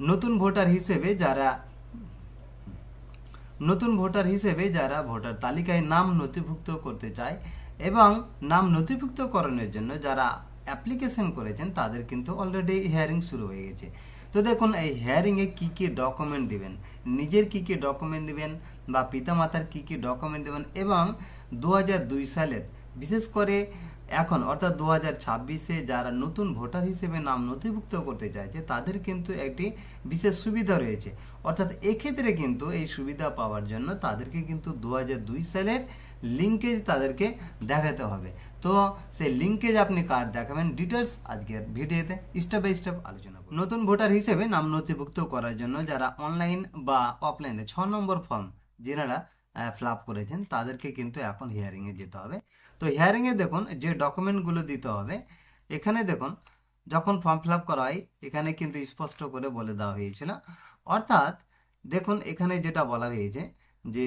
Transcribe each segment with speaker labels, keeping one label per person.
Speaker 1: নতুন ভোটার হিসেবে যারা, নতুন ভোটার হিসেবে যারা ভোটার তালিকায় নাম নথিভুক্ত করতে চায় এবং নাম নথিভুক্তকরণের জন্য যারা অ্যাপ্লিকেশন করেছেন তাদের কিন্তু অলরেডি হিয়ারিং শুরু হয়ে গেছে। তো দেখুন, এই হিয়ারিংয়ে কী কী ডকুমেন্ট দিবেন? নিজের কী কী ডকুমেন্ট দিবেন বা পিতামাতার কী কী ডকুমেন্ট দেবেন? এবং দু সালের, বিশেষ করে এখন অর্থাৎ দু হাজার ছাব্বিশে যারা নতুন ভোটার হিসেবে নাম নথিভুক্ত করতে চাইছে, তাদের কিন্তু একটি বিশেষ সুবিধা রয়েছে। অর্থাৎ এক্ষেত্রে কিন্তু এই সুবিধা পাওয়ার জন্য তাদেরকে কিন্তু দু সালের লিঙ্কেজ তাদেরকে দেখাতে হবে। তো সেই লিঙ্কেজ আপনি কার্ড দেখাবেন ডিটেলস আজকের ভিডিওতে স্টেপ বাই স্টেপ আলোচনা নতুন ভোটার হিসেবে নাম নথিভুক্ত করার জন্য যারা অনলাইন বা অফলাইনে ছ নম্বর ফর্ম যেনারা ফিল আপ করেছেন, তাদেরকে কিন্তু এখন হিয়ারিংয়ে যেতে হবে। তো হিয়ারিংয়ে দেখুন যে ডকুমেন্টগুলো দিতে হবে, এখানে দেখুন যখন ফর্ম ফিল আপ করা হয়, এখানে কিন্তু স্পষ্ট করে বলে দেওয়া হয়েছিল। অর্থাৎ দেখুন এখানে যেটা বলা হয়েছে যে,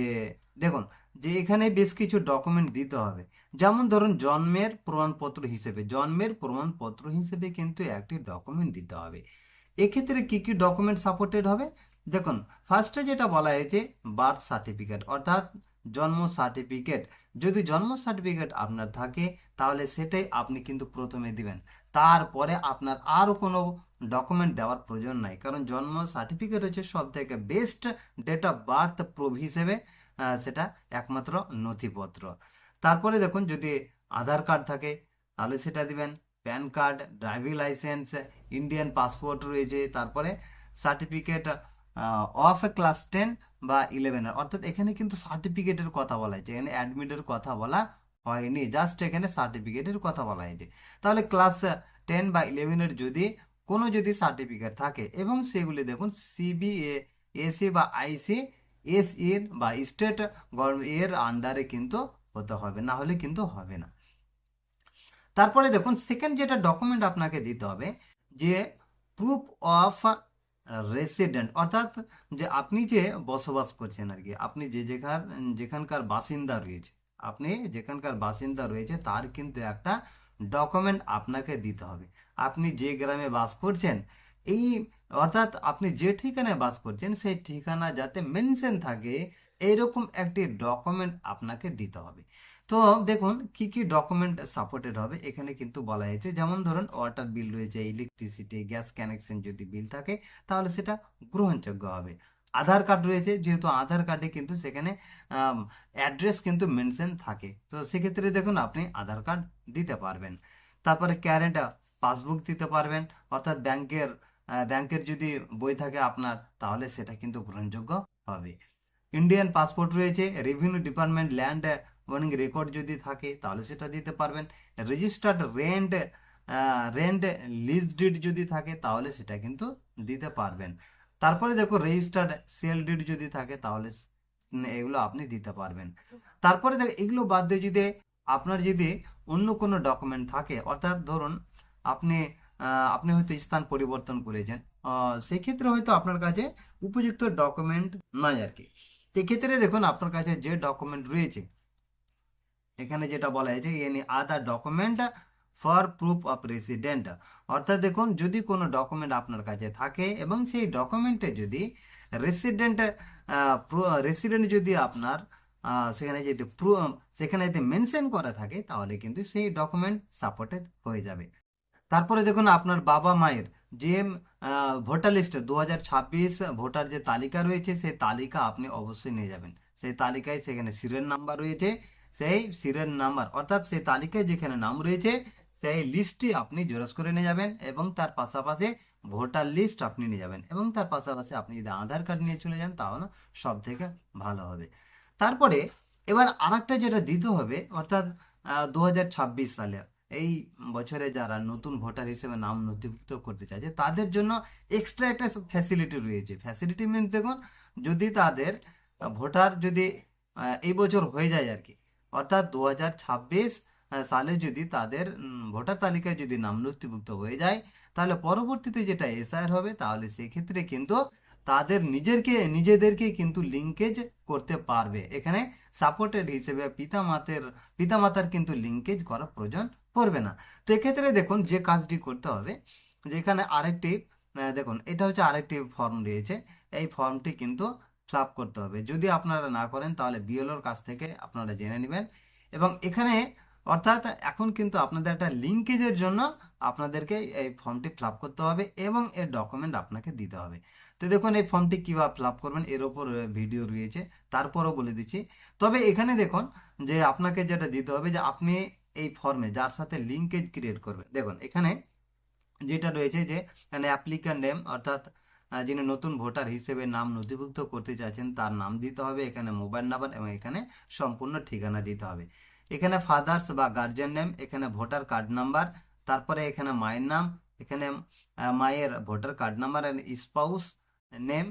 Speaker 1: দেখুন যে এখানে বেশ কিছু ডকুমেন্ট দিতে হবে। যেমন ধরুন জন্মের প্রমাণপত্র হিসেবে, জন্মের প্রমাণপত্র হিসেবে কিন্তু একটি ডকুমেন্ট দিতে হবে। এক্ষেত্রে কি কি ডকুমেন্ট সাপোর্টেড হবে? দেখুন ফার্স্টে যেটা বলা হয়েছে বার্থ সার্টিফিকেট অর্থাৎ জন্ম সার্টিফিকেট যদি জন্ম সার্টিফিকেট আপনার থাকে, তাহলে সেটাই আপনি কিন্তু প্রথমে দিবেন। তারপরে আপনার আরও কোনো ডকুমেন্ট দেওয়ার প্রয়োজন নাই। কারণ জন্ম সার্টিফিকেট হচ্ছে সব থেকে best date of birth proof হিসেবে সেটা একমাত্র নথিপত্র। তারপরে দেখুন, যদি আধার কার্ড থাকে, তাহলে সেটা দিবেন। PAN card driving licence Indian passport রয়েছে, তারপরে সার্টিফিকেট অফ ক্লাস টেন বা ইলেভেনের অর্থাৎ এখানে কিন্তু সার্টিফিকেটের কথা বলা হয়েছে। এখানে অ্যাডমিটের কথা বলা হয়নি। জাস্ট এখানে সার্টিফিকেটের কথা বলা হয়েছে। তাহলে ক্লাস টেন বা ইলেভেনের যদি কোনো যদি সার্টিফিকেট থাকে, এবং সেগুলি দেখুন সিবিএ এসি বা আইসি এস এর বা স্টেট এর আন্ডারে কিন্তু হতে হবে। না হলে কিন্তু হবে না। তারপরে দেখুন সেকেন্ড যেটা ডকুমেন্ট আপনাকে দিতে হবে, যে প্রুফ অফ রেসিডেন্ট অর্থাৎ যে আপনি যে বসবাস করছেন আর কি, আপনি যে যেখান, যেখানকার বাসিন্দা রয়েছে, আপনি যেখানকার বাসিন্দা রয়েছে, তার কিন্তু একটা ডকুমেন্ট আপনাকে দিতে হবে। আপনি যে গ্রামে বাস করছেন, এই অর্থাৎ আপনি যে ঠিকানায় বাস করছেন, সেই ঠিকানা যাতে মেনশন থাকে এইরকম একটি ডকুমেন্ট আপনাকে দিতে হবে। তো দেখুন কি কি ডকুমেন্ট সাপোর্টেড হবে, এখানে কিন্তু বলা হয়েছে, যেমন ধরুন ওয়াটার বিল রয়েছে ইলেকট্রিসিটি গ্যাস কানেকশন যদি বিল থাকে, তাহলে সেটা গ্রহণযোগ্য হবে। আধার কার্ড রয়েছে, যেহেতু আধার কার্ডে কিন্তু সেখানে অ্যাড্রেস কিন্তু মেনশন থাকে। তো সেক্ষেত্রে দেখুন আপনি আধার কার্ড দিতে পারবেন। তারপরে কারেন্ট পাসবুক দিতে পারবেন, অর্থাৎ ব্যাংকের ব্যাংকের যদি বই থাকে আপনার, তাহলে সেটা কিন্তু গ্রহণযোগ্য হবে। ইন্ডিয়ান পাসপোর্ট রয়েছে revenue department land warning record যদি থাকে, তাহলে সেটা দিতে পারবেন। Registered rent rent lease deed যদি থাকে, তাহলে সেটা কিন্তু দিতে পারবেন। তারপরে দেখো রেজিস্টার্ড সেল ডিড যদি থাকে, তাহলে এগুলো আপনি দিতে পারবেন। তারপরে দেখো, এগুলো বাদ দিয়ে যদি আপনার যদি অন্য কোনো ডকুমেন্ট থাকে, অর্থাৎ ধরুন আপনি আপনি হয়তো স্থান পরিবর্তন করেছেন সেক্ষেত্রে হয়তো আপনার কাছে উপযুক্ত ডকুমেন্ট নাই আর কি। সেক্ষেত্রে দেখুন, আপনার কাছে যে ডকুমেন্ট রয়েছে এখানে যেটা বলা হয়েছে any other document for proof of resident অর্থাৎ দেখুন, যদি কোনো ডকুমেন্ট আপনার কাছে থাকে এবং সেই ডকুমেন্টে যদি রেসিডেন্ট রেসিডেন্ট যদি আপনার সেখানে যদি সেখানে যদি মেনশন করা থাকে, তাহলে কিন্তু সেই ডকুমেন্ট সাপোর্টেড হয়ে যাবে। তারপরে দেখুন, আপনার বাবা মায়ের যে ভোটার লিস্ট দু হাজার ছাব্বিশ ভোটার যে তালিকা রয়েছে, সেই তালিকা আপনি অবশ্যই নিয়ে যাবেন। সেই তালিকায় সেখানে সিরিয়াল নাম্বার রয়েছে সেই সিরিয়াল নাম্বার অর্থাৎ সেই তালিকায় যেখানে নাম রয়েছে, সেই লিস্টটি আপনি জেরক্স করে নিয়ে যাবেন এবং তার পাশাপাশি ভোটার লিস্ট আপনি নিয়ে যাবেন এবং তার পাশাপাশি আপনি যদি আধার কার্ড নিয়ে চলে যান, তাহলে সব থেকে ভালো হবে। তারপরে এবার আরেকটা যেটা দিতে হবে, অর্থাৎ দু হাজার ছাব্বিশ সালে এই বছরে যারা নতুন ভোটার হিসেবে নাম নথিভুক্ত করতে চাইছে, তাদের জন্য এক্সট্রা একটা ফ্যাসিলিটি রয়েছে। ফ্যাসিলিটি মিনস দেখুন, যদি তাদের ভোটার যদি এই বছর হয়ে যায় আর কি অর্থাৎ দু হাজার ছাব্বিশ সালে যদি তাদের ভোটার তালিকায় যদি নাম নথিভুক্ত হয়ে যায়, তাহলে পরবর্তীতে যেটা এসআইআর হবে, তাহলে সেক্ষেত্রে কিন্তু তাদের নিজেরকে, নিজেদেরকে কিন্তু লিঙ্কেজ করতে পারবে। এখানে সাপোর্টেড হিসেবে পিতামাতার পিতামাতার কিন্তু লিঙ্কেজ করা প্রয়োজন পড়বে না। তো এক্ষেত্রে দেখুন যে কাজটি করতে হবে, যেখানে আরেকটি দেখুন, এটা হচ্ছে আরেকটি ফর্ম রয়েছে। এই ফর্মটি কিন্তু ফিল আপ করতে হবে। যদি আপনারা না করেন, তাহলে বিএলওর কাছ থেকে আপনারা জেনে নেবেন। এবং এখানে অর্থাৎ এখন কিন্তু আপনাদের একটা লিঙ্কেজের জন্য আপনাদেরকে এই ফর্মটি ফিল করতে হবে এবং এর ডকুমেন্ট আপনাকে দিতে হবে। তো দেখুন, এই ফর্মটি কীভাবে ফিল করবেন, এর ওপর ভিডিও রয়েছে, তারপরও বলে দিচ্ছি। তবে এখানে দেখুন যে আপনাকে যেটা দিতে হবে যে আপনি এই ফর্মে যার সাথে লিঙ্কেজ ক্রিয়েট করবেন। দেখুন, এখানে যেটা রয়েছে যে অ্যাপ্লিক্যান্ট নেম অর্থাৎ যিনি নতুন ভোটার হিসেবে নাম নথিভুক্ত করতে চাইছেন, তার নাম দিতে হবে, এখানে মোবাইল নাম্বার এবং এখানে সম্পূর্ণ ঠিকানা দিতে হবে। এখানে ফাদার্স বা গার্জিয়ান নেম এখানে ভোটার কার্ড নাম্বার তারপরে এখানে মায়ের নাম, এখানে মায়ের voter card number and spouse name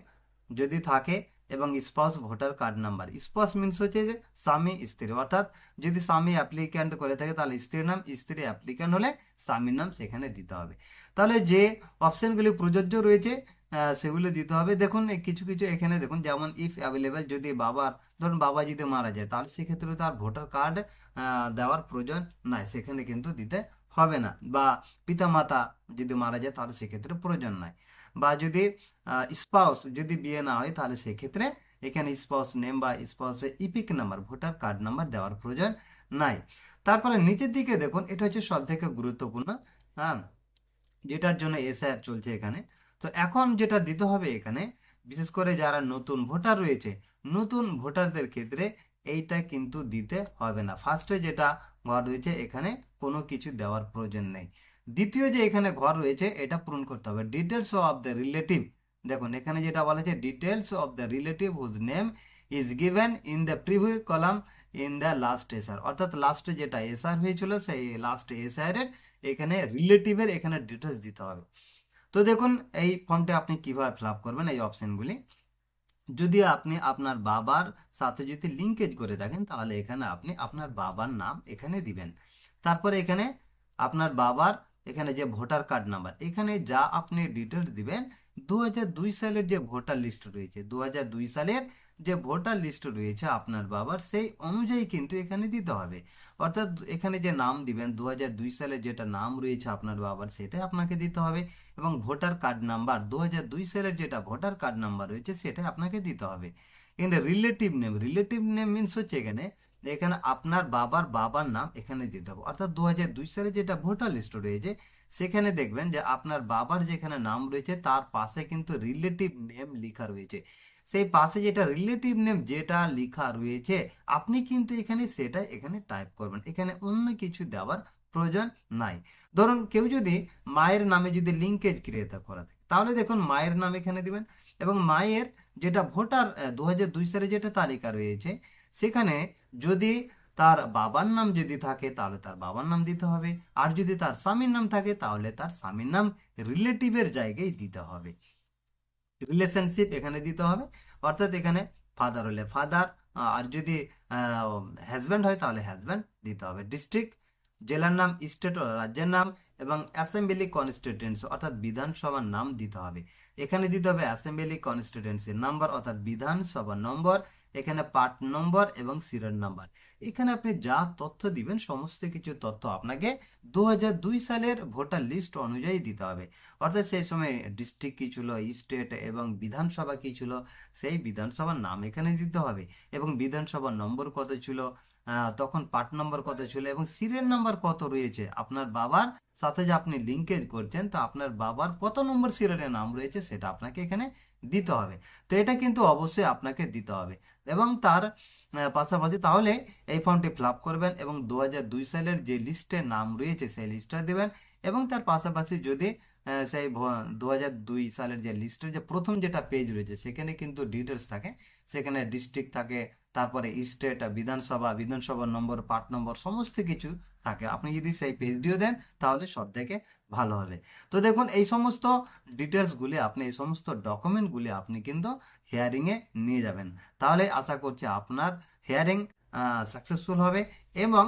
Speaker 1: যদি থাকে এবং spouse voter card number spouse means হচ্ছে যে স্বামী, স্ত্রী। অর্থাৎ যদি স্বামী অ্যাপ্লিক্যান্ট করে থাকে, তাহলে স্ত্রীর নাম, স্ত্রী অ্যাপ্লিক্যান্ট হলে স্বামীর নাম সেখানে দিতে হবে। তাহলে যে অপশনগুলি প্রযোজ্য রয়েছে সেগুলো দিতে হবে। দেখুন কিছু কিছু এখানে দেখুন, যেমন ইফ অ্যাভেলেবেল যদি বাবার, ধরুন বাবা যদি মারা যায়, তাহলে সেক্ষেত্রে তার ভোটার কার্ড দেওয়ার প্রয়োজন নাই। সেখানে কিন্তু দিতে হবে না। বা পিতামাতা যদি মারা যায়, তাহলে সেক্ষেত্রে প্রয়োজন নাই। বা যদি স্পাউস যদি বিয়ে না হয়, তাহলে সেক্ষেত্রে এখানে স্পাউস নেম বা স্পাউসের EPIC number voter card number দেওয়ার প্রয়োজন নাই। তারপরে নিচের দিকে দেখুন, এটা হচ্ছে সব থেকে গুরুত্বপূর্ণ হ্যাঁ যেটার জন্য এসআইআর চলছে এখানে। তো এখন যেটা দিতে হবে এখানে, বিশেষ করে যারা নতুন ভোটার রয়েছে, নতুন ভোটারদের ক্ষেত্রে এইটা কিন্তু দিতে হবে না। ফার্স্টে যেটা ঘর রয়েছে, এখানে কোনো কিছু দেওয়ার প্রয়োজন নেই। দ্বিতীয় যে এখানে ঘর রয়েছে, এটা পূরণ করতে হবে। ডিটেলস অফ দ্য রিলেটিভ দেখুন, এখানে যেটা বলা হয়েছে details of the relative whose name is given in the preview column in the last SR অর্থাৎ লাস্টে যেটা এসআর হয়েছিল, সেই লাস্ট এসআর এর এখানে রিলেটিভের এখানে ডিটেলস দিতে হবে। তো দেখুন, এই ফর্মটা আপনি কীভাবে ফিল আপ করবেন, এই অপশনগুলি যদি আপনি আপনার বাবার সাথে যদি লিঙ্কেজ করে থাকেন, তাহলে এখানে আপনি আপনার বাবার নাম এখানে দিবেন। তারপরে এখানে আপনার বাবার এখানে যে ভোটার কার্ড নাম্বার, এখানে যা আপনি ডিটেলস দিবেন দু হাজার দুই সালের যে ভোটার লিস্ট রয়েছে দু হাজার দুই সালের যে ভোটার লিস্ট রয়েছে আপনার বাবার, সেই অনুযায়ী কিন্তু এখানে দিতে হবে। অর্থাৎ এখানে যে নাম দিবেন দু সালে যেটা নাম রয়েছে আপনার বাবার, সেটাই আপনাকে দিতে হবে এবং ভোটার কার্ড নাম্বার দু হাজার দুই সালের যেটা ভোটার কার্ড নাম্বার রয়েছে, সেটাই আপনাকে দিতে হবে। এখানে relative name relative name means হচ্ছে এখানে এখানে আপনার বাবার বাবার নাম এখানে দিতে হবে অর্থাৎ দু সালে যেটা ভোটার লিস্ট রয়েছে, সেখানে দেখবেন যে আপনার বাবার যেখানে নাম রয়েছে, তার পাশে কিন্তু রিলেটিভ নেম লেখা রয়েছে। সেই পাশে যেটা রিলেটিভ নেম যেটা লেখা রয়েছে, আপনি কিন্তু এখানে সেটা এখানে টাইপ করবেন। এখানে অন্য কিছু দেওয়ার প্রয়োজন নাই। ধরুন কেউ যদি মায়ের নামে যদি লিঙ্কেজ ক্রিয়েট করা থাকে, তাহলে দেখুন মায়ের নাম এখানে দিবেন এবং মায়ের যেটা ভোটার দু সালে যেটা তালিকা রয়েছে, সেখানে যদি তার বাবার নাম যদি থাকে, তাহলে তার বাবার নাম দিতে হবে। আর যদি তার স্বামীর নাম থাকে, তাহলে তার স্বামীর নাম রিলেটিভের জায়গায় দিতে হবে। রিলেশনশিপ এখানে দিতে হবে। অর্থাৎ এখানে ফাদার হলে ফাদার আর যদি হাজব্যান্ড হয়, তাহলে হাজব্যান্ড দিতে হবে। ডিস্ট্রিক্ট জেলার নাম স্টেট ও রাজ্যের নাম এবং অ্যাসেম্বলি কনস্টিটুয়েন্সি অর্থাৎ বিধানসভার নাম দিতে হবে। এখানে দিতে হবে অ্যাসেম্বলি কনস্টিটুয়েন্সির নাম্বার অর্থাৎ বিধানসভা নম্বর এখানে পার্ট নম্বর এবং সিরিয়াল নাম্বার এখানে আপনি যা তথ্য দিবেন, সমস্ত কিছু তথ্য আপনাকে দু হাজার দুই সালের ভোটার লিস্ট অনুযায়ী দিতে হবে। অর্থাৎ সেই সময় ডিস্ট্রিক্ট কি ছিল স্টেট এবং বিধানসভা কি ছিল, সেই বিধানসভার নাম এখানে দিতে হবে। এবং বিধানসভার নম্বর কত ছিল তখন পার্ট নম্বর কত ছিল এবং সিরিয়াল নাম্বার কত রয়েছে, আপনার বাবার সাথে যে আপনি লিঙ্কেজ করছেন, তো আপনার বাবার কত নম্বর সিরিয়ালের নাম রয়েছে, সেটা আপনাকে এখানে দিতে হবে। তো এটা কিন্তু অবশ্যই আপনাকে দিতে হবে। এবং তার পাশাপাশি তাহলে এই ফর্মটি ফিল করবেন এবং দু হাজার দুই সালের যে লিস্টে নাম রয়েছে সেই লিস্টটা দেবেন এবং তার পাশাপাশি যদি সেই দু হাজার দুই সালের যে লিস্টের যে প্রথম যেটা পেজ রয়েছে সেখানে কিন্তু ডিটেলস থাকে। সেখানে ডিস্ট্রিক্ট থাকে, তারপরে স্টেট বিধানসভা বিধানসভার নম্বর পার্ট নম্বর সমস্ত কিছু থাকে। আপনি যদি সেই পেজটিও দেন তাহলে সব থেকে ভালো হবে। তো দেখুন, এই সমস্ত ডিটেলসগুলি আপনি এই সমস্ত ডকুমেন্টগুলি আপনি কিন্তু হিয়ারিংয়ে নিয়ে যাবেন। তাহলে আশা করছি আপনার হেয়ারিং সাকসেসফুল হবে এবং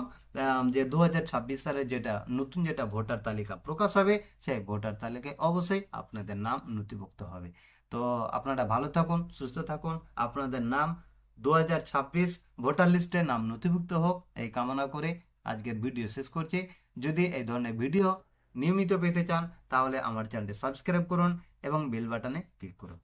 Speaker 1: যে দু হাজার ছাব্বিশ সালে যেটা নতুন যেটা ভোটার তালিকা প্রকাশ হবে, সেই ভোটার তালিকায় অবশ্যই আপনাদের নাম নথিভুক্ত হবে। তো আপনারা ভালো থাকুন, সুস্থ থাকুন। আপনাদের নাম দু হাজার ছাব্বিশ ভোটার লিস্টে নাম নথিভুক্ত হোক, এই কামনা করে আজকের ভিডিও শেষ করছি। যদি এই ধরনের ভিডিও নিয়মিত পেতে চান, তাহলে আমার চ্যানেলটি সাবস্ক্রাইব করুন এবং বেল বাটনে ক্লিক করুন।